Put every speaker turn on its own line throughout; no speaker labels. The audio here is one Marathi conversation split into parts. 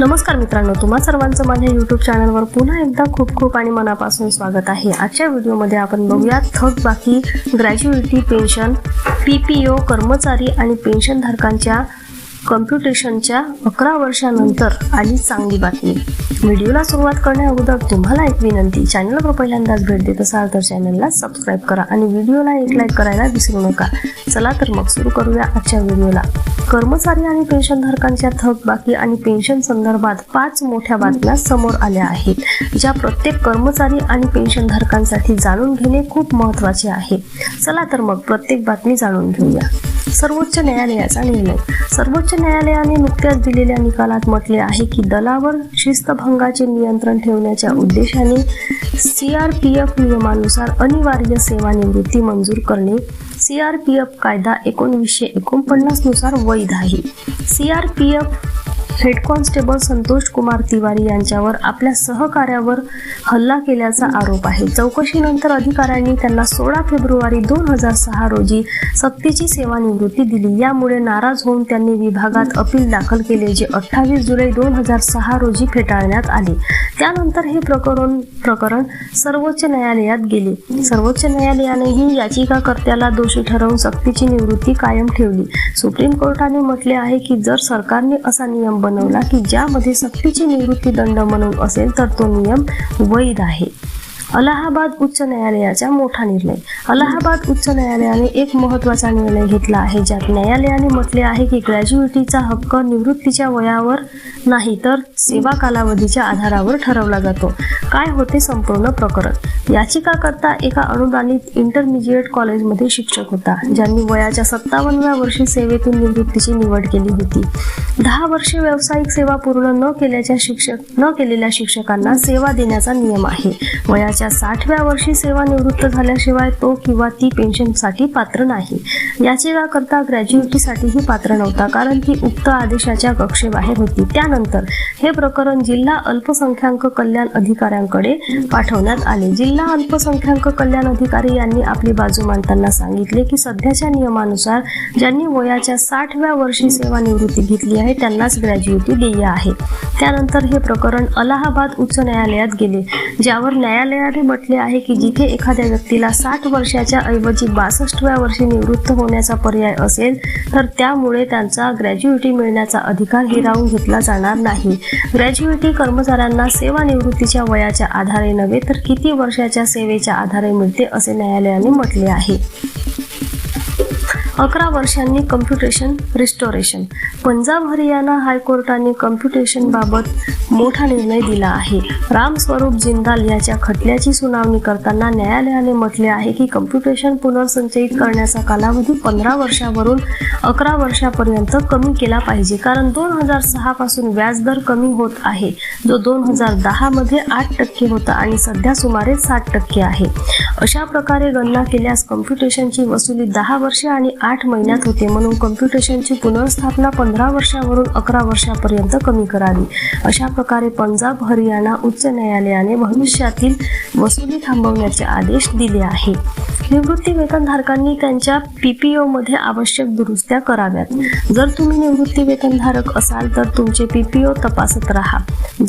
नमस्कार मित्रांनो तुम्हा सर्वांचं माझ्या युट्यूब चॅनलवर पुन्हा एकदा खूप खूप आणि मनापासून स्वागत आहे. आजच्या व्हिडिओमध्ये आपण बघूया थक बाकी gratuity pension P P O कर्मचारी आणि पेन्शनधारकांच्या कम्प्युटेशनच्या अकरा वर्षानंतर आली चांगली बातमी. व्हिडिओला सुरुवात करण्या अगोदर तुम्हाला एक विनंती चॅनलवर पहिल्यांदाच भेट देत असाल तर चॅनलला सबस्क्राईब करा आणि व्हिडिओला एक लाईक करायला विसरू नका. चला तर मग सुरू करूया आजच्या व्हिडिओला. कर्मचारी आणि पेन्शनधारकांच्या थक बाकी आणि पेन्शन संदर्भात पाच मोठ्या बातम्या समोर आल्या आहेत ज्या प्रत्येक कर्मचारी आणि पेन्शनधारकांसाठी जाणून घेणे खूप महत्त्वाचे आहे. चला तर मग प्रत्येक बातमी जाणून घेऊया. सर्वोच्च न्यायालयाचा निर्णय. सर्वोच्च न्यायालयाने नुकत्याच दिलेल्या निकालात म्हटले आहे की दलावर शिस्तभंगाचे नियंत्रण ठेवण्याच्या उद्देशाने सी आर पी एफ नियमानुसार अनिवार्य सेवानिवृत्ती मंजूर करणे सी आर पी एफ कायदा एकोणवीसशे एकोणपन्नासनुसार वैध आहे. C R P F head constable Santosh Kumar Tiwari यांच्यावर आपल्या सहकार्यावर हल्ला केल्याचा आरोप आहे. चौकशीनंतर अधिकाऱ्यांनी त्यांना सोळा फेब्रुवारी दोन हजार सहा रोजी सक्तीची सेवानिवृत्ती दिली. यामुळे नाराज होऊन त्यांनी विभागात अपील दाखल केले जे अठ्ठावीस जुलै दोन हजार सहा रोजी फेटाळण्यात आले. त्यानंतर हे प्रकरण प्रकरण सर्वोच्च न्यायालयात गेले. सर्वोच्च न्यायालयानेही याचिकाकर्त्याला दोषी ठरवून सक्तीची निवृत्ती कायम ठेवली. सुप्रीम कोर्टाने म्हटले आहे की जर सरकारने असा नियम बनवला की ज्यामध्ये सक्तीची निवृत्ती दंड म्हणून असेल तर तो नियम वैध आहे. अलाहाबाद उच्च न्यायालयाचा मोठा निर्णय. अलाहाबाद उच्च न्यायालयाने एक महत्त्वाचा निर्णय घेतला आहे. ज्यात न्यायालयाने म्हटले आहे की ग्रॅज्युएटीचा हक्क निवृत्तीच्या वयावर नाही तर सेवा कालावधीच्या आधारावर ठरवला जातो. काय होते संपूर्ण प्रकरण? याचिकाकर्ता एका अनुदानित इंटरमिजिएट कॉलेजमध्ये शिक्षक होता ज्यांनी वयाच्या सत्तावन्नव्या वर्षी सेवेतून निवृत्तीची निवड केली होती. दहा वर्षे व्यावसायिक सेवा पूर्ण न केल्याच्या शिक्षक न केलेल्या शिक्षकांना सेवा देण्याचा नियम आहे. वयाच्या साठव्या वर्षी सेवानिवृत्त झाल्याशिवाय तो किंवा ती पेन्शनसाठी पात्र नाही. याचिकाकर्ता ग्रॅज्युएटीसाठीही पात्र नव्हता कारण ती उक्त आदेशाच्या कक्षेबाहेर होती. त्यानंतर हे प्रकरण जिल्हा अल्पसंख्याक कल्याण अधिकाऱ्यांकडे पाठवण्यात आले. जिल्हा अल्पसंख्याक कल्याण अधिकारी यांनी आपली बाजू मांडताना सांगितले की सध्याच्या नियमानुसार ज्यांनी वयाच्या साठव्या वर्षी सेवानिवृत्ती घेतली आहे त्यांनाच ग्रॅज्युएटी देय आहे. त्यानंतर हे प्रकरण अलाहाबाद उच्च न्यायालयात गेले ज्यावर न्यायालयाने म्हटले आहे की जिथे एखाद्या व्यक्तीला साठ वर्षाच्या ऐवजी बासष्टव्या वर्षी निवृत्त होण्याचा पर्याय असेल तर त्यामुळे त्यांचा ग्रॅज्युएटी मिळण्याचा अधिकार हिरावून घेतला जाणार नाही. ग्रॅज्युएटी कर्मचाऱ्यांना सेवानिवृत्तीच्या वयाच्या आधारे नव्हे तर किती वर्षाच्या सेवेच्या आधारे मिळते असे न्यायालयाने म्हटले आहे. अकरा वर्षांनी कम्प्युटेशन रिस्टोरेशन. पंजाब हरियाणा हायकोर्टाने कम्प्युटेशन बाबत मोठा निर्णय दिला आहे. रामस्वरूप जिंदाल याच्या खटल्याची सुनावणी करताना न्यायालयाने म्हटले आहे की कम्प्युटेशन पुनर्संचयित करण्याचा कालावधी पंधरा वर्षावरून अकरा वर्षापर्यंत कमी केला पाहिजे. कारण दोन हजार सहा पासून व्याजदर कमी होत आहे जो दोन हजार दहा मध्ये आठ टक्के होता आणि सध्या सुमारे सात टक्के आहे. अशा प्रकारे गणना केल्यास कम्प्युटेशनची वसुली दहा वर्षे आणि आठ महिन्यात होते म्हणून कम्प्युटेशनची पुनर्स्थापना पंधरा वर्षावरून अकरा वर्षापर्यंत कमी करावी. अशा प्रकारे पंजाब हरियाणा उच्च न्यायालयाने भविष्यातील वसुली थांबवण्याचे आदेश दिले आहे. निवृत्ती वेतनधारकांनी त्यांच्या पीपीओ मध्ये आवश्यक दुरुस्त्या कराव्यात. जर तुम्ही निवृत्ती वेतनधारक असाल तर तुमचे पीपीओ तपासत राहा.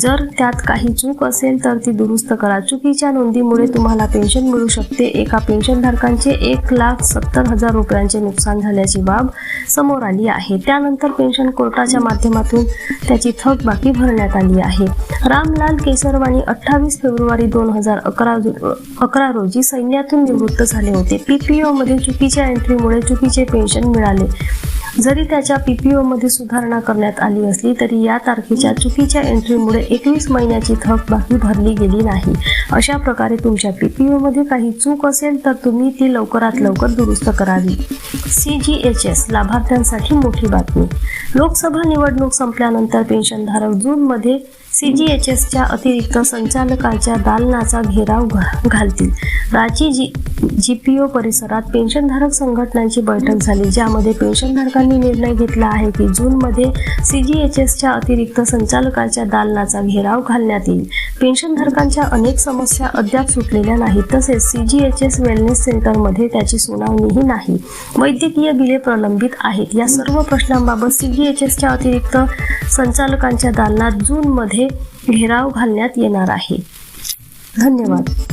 जर त्यात काही चूक असेल तर ती दुरुस्त करा. चुकीच्या नोंदीमुळे तुम्हाला पेन्शन मिळू शकते. एका पेन्शनधारकांचे एक लाख सत्तर हजार रुपयांचे नुकसान झाल्याची बाब समोर आली आहे. त्यानंतर पेन्शन कोर्टाच्या माध्यमातून त्याची थकबाकी भरण्यात आली आहे. रामलाल केसरवाणी अठ्ठावीस फेब्रुवारी दोन हजार अकरा अकरा रोजी सैन्यातून निवृत्त झाले होते. पीपीओ मध्ये चुकीच्या एंट्रीमुळे चुकीचे पेन्शन मिळाले. जरी त्याच्या पीपीओ मध्ये सुधारणा करण्यात आली असली तरी या तारखेच्या चुकीच्या एंट्रीमुळे एकवीस महिन्याची थक बाकी भरली गेली नाही. अशा प्रकारे तुमच्या पीपीओ मध्ये काही चूक असेल तर तुम्ही ती लवकरात लवकर दुरुस्त करावी. सी जी एच एस लाभार्थ्यांसाठी मोठी बातमी. लोकसभा निवडणूक संपल्यानंतर पेन्शनधारक जूनमध्ये सी जी एच एसच्या अतिरिक्त संचालकांच्या दालनाचा घेराव घा- घालतील. रांची जी जी पी ओ परिसरात पेन्शनधारक संघटनांची बैठक झाली ज्यामध्ये पेन्शनधारकांनी निर्णय घेतला आहे की जूनमध्ये सी जी एच एसच्या अतिरिक्त संचालकाच्या दालनाचा घेराव घालण्यात येईल. पेन्शनधारकांच्या अनेक समस्या अद्याप सुटलेल्या नाहीत तसेच C G H S wellness सेंटरमध्ये त्याची सुनावणीही नाही. वैद्यकीय बिले प्रलंबित आहेत. या सर्व प्रश्नांबाबत सी जी एच एसच्या अतिरिक्त संचालकांच्या दालनात जूनमध्ये घेराव घालण्यात येणार आहे. धन्यवाद.